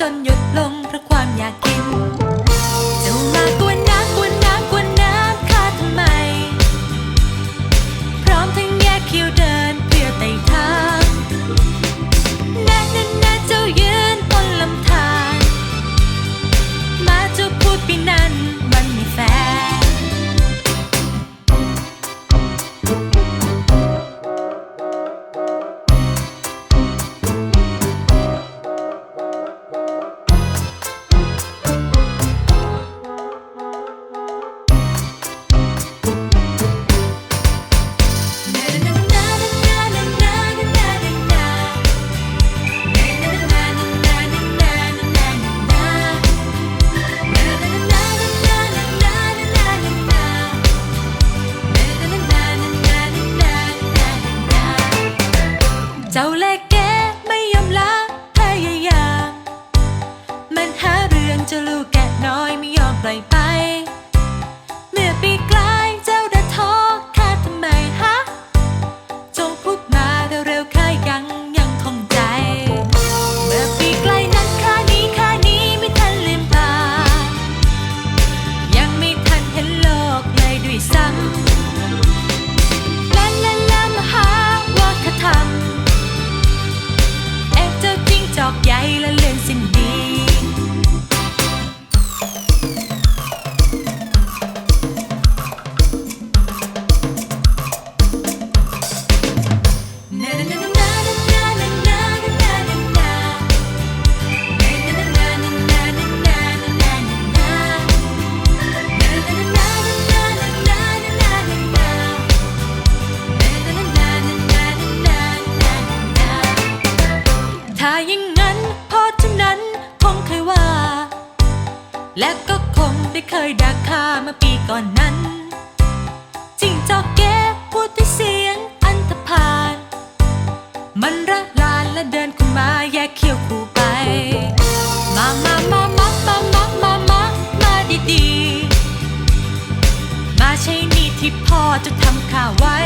จนหยุดลงเพรา เจ้าเล่ห์แกไม่ยอมละพยายาม มันหาเรื่องเจ้าลูกแกน้อยไม่ยอมปล่อยไป เมื่อปีกลายเจ้าได้ท้อข้าทำไมฮะ จงพูดมาเร็วๆข้ายังยังคงใจ เมื่อปีกลนั้นข้านี้ข้านี้ไม่ทันลืมตา ยังไม่ทันเห็นโลกเลยด้วยซ้ำ ถ้าอย่างนั้นพอเท่านั้นคงเคยว่า และก็คงได้เคยด่าข้าเมื่อปีก่อนนั้นจิงจอกแกพูดด้วยเสียงอันธพาล มันระลานและเดินเข้ามาแยกเขี้ยวคู่ไป มามามามามามามามามาดีๆมาใช่นี่ที่พ่อจะทำข้าไว้